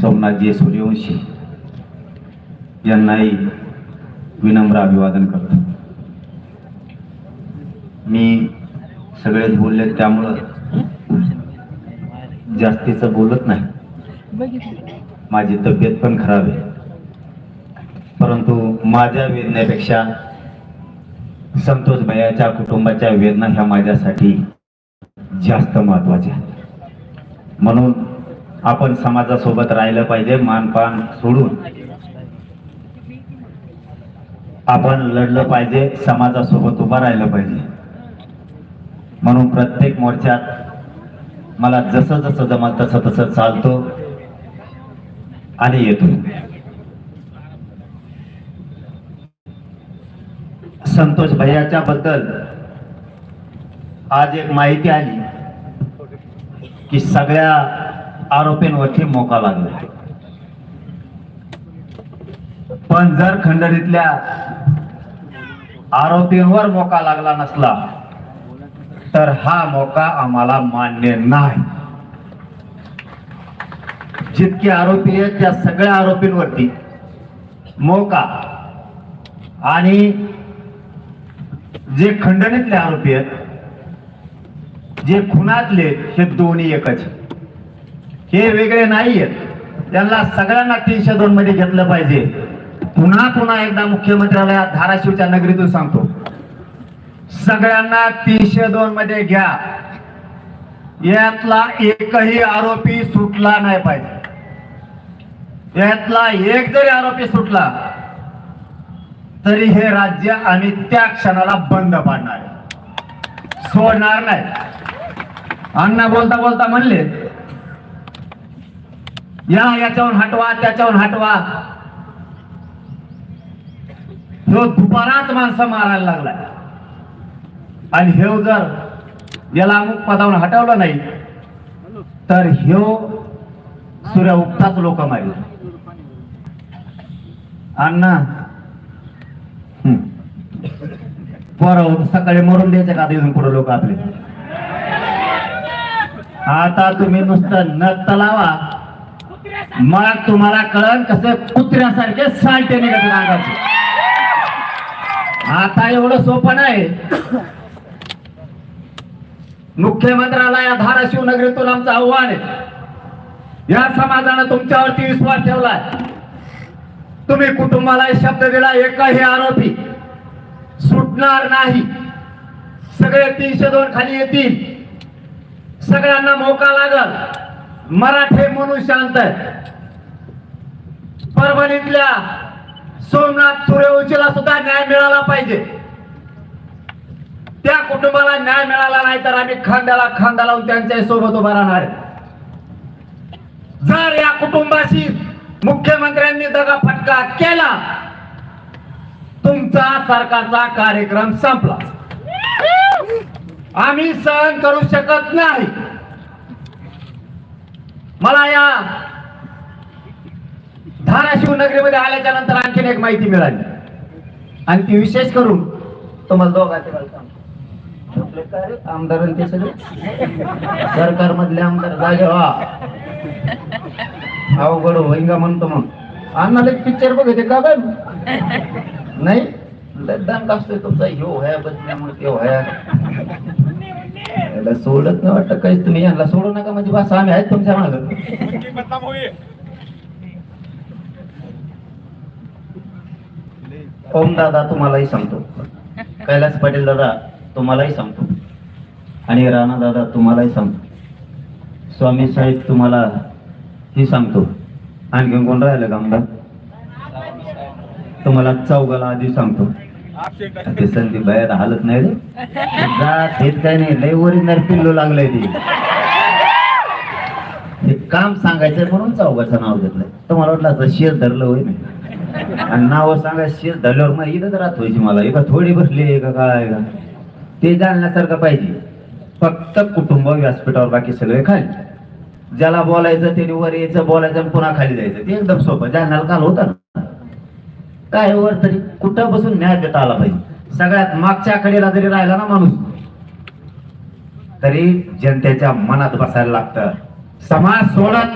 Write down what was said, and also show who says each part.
Speaker 1: सोमनाथजी सूर्यवंशी यांनाही विनम्र अभिवादन करतो. मी सगळेच बोलले त्यामुळं जास्तीचं बोलत नाही. माझी तब्येत पण खराब आहे. परंतु माझ्या वेदनेपेक्षा संतोष भैयाच्या कुटुंबाच्या वेदना ह्या माझ्यासाठी जास्त महत्त्वाच्या म्हणून आपण समाजासोबत राहिलं पाहिजे मानपान सोडून. आपण लढलं पाहिजे समाजासोबत उभं राहिलं पाहिजे. म्हणून प्रत्येक मोर्चात मला जसं जसं जमल तसं तसं चालतो आणि येतो. संतोष भैयाच्या बद्दल आज एक माहिती आली की सगळ्या आरोपींवरती मोका लागला. पण जर खंडणीतल्या आरोपींवर मोका लागला नसला तर हा मोका आम्हाला मान्य नाही. जितके आरोपी आहेत त्या सगळ्या आरोपींवरती मोका आणि जे खंडणीतले आरोपी आहेत जे खुनातले हे दोन्ही एकच हे वेगळे नाही आहेत त्यांना सगळ्यांना तीनशे दोन मध्ये घेतलं पाहिजे. पुन्हा पुन्हा एकदा मुख्यमंत्र्याला धाराशिवच्या नगरीतून सांगतो. सगळ्यांना तीनशे दोन मध्ये घ्या. यातला एकही आरोपी सुटला नाही पाहिजे. यातला एक जरी आरोपी सुटला तरी हे राज्य आम्ही त्या क्षणाला बंद पाडणार सोडणार नाही. अण्णा बोलता बोलता म्हणले या याच्यावर हटवा त्याच्यावरून हटवा. ह्यो दुपाराच माणसं मारायला लागलाय. आणि ह्यो जर याला अमुक पदावर हटवलं नाही तर ह्यो सूर्य उगताच लोक मारील. अण्णा हम्म. सकाळी मरून द्यायचे का? इथून पुढे लोक आपले. आता तुम्ही नुसतं नत लावा. मग तुम्हाला कळण कसं कुत्र्यासारखे सालटे निघत नागाचे. आता एवढं सोपं नाही. मुख्यमंत्र्याला या धाराशिव नगरीतून आमचं आव्हान आहे. या समाजानं तुमच्यावरती विश्वास ठेवलाय. तुम्ही कुटुंबाला शब्द दिला एकही आरोपी सुटणार नाही. सगळे तीनशे दोन खाली येतील. सगळ्यांना मोका लागल. मराठे म्हणून शांत आहे परभणीतल्या सोमनाथ सूर्यवंशीला सुद्धा न्याय मिळाला पाहिजे. त्या कुटुंबाला न्याय मिळाला नाही तर आम्ही खांद्याला खांदा लावून त्यांच्यासोबत उभा राहणार जर या कुटुंबाशी मुख्यमंत्र्यांनी दगा फटका केला तुमचा सरकारचा कार्यक्रम संपला. आम्ही सहन करू शकत नाही. मला या धाराशिव नगरीमध्ये आल्याच्यानंतर आणखीन एक माहिती मिळाली. आणि ती विशेष करून तुम्हाला दोघांचे आमदार आणि ते सगळे? सरकार मधले आमदार. जागे व्हा. अवघड होईन का म्हणतो मग? आम्हाला एक पिक्चर बघते का नाही? लय असतोय तुमचा. ह्यो होया बदल्यामुळे ते होया याला सोडत नाही वाटतं काहीच तुम्ही. यांना सोडू नका म्हणजे बस आम्ही आहेत तुमच्या मागं. ओम दादा तुम्हालाही सांगतो. कैलास पाटील दादा तुम्हालाही सांगतो. आणि राणा दादा तुम्हालाही सांगतो. स्वामी साहेब तुम्हाला ही सांगतो. आणखी कोण राहिलं का आमदार? तुम्हाला चौघाला आधी सांगतो. ते बाहेर हालत नाही रे. जात हेच काय नाही लय ओरिजिनल पिल्लू लागलंय ते. काम सांगायचंय म्हणून चौघाचं नाव घेतलंय. तुम्हाला वाटलं असं शेर धरलं होय? नाही आणि नाव सांगा शेर धरल्यावर मग इथंच राहत व्हायची मला एका थोडी बसली का काय का ते जाणण्यासारखं पाहिजे. फक्त कुटुंब व्यासपीठावर बाकी सगळे खाली. ज्याला बोलायचं त्याने वर यायचं बोलायचं पुन्हा खाली जायचं. ते एकदम सोपं. जालन्याला काल होता ना. काय वर तरी कुठं बसून न्याय देता आला पाहिजे? सगळ्यात मागच्या कडेला जरी राहिला ना माणूस तरी जनतेच्या मनात बसायला लागतं. समाज सोडत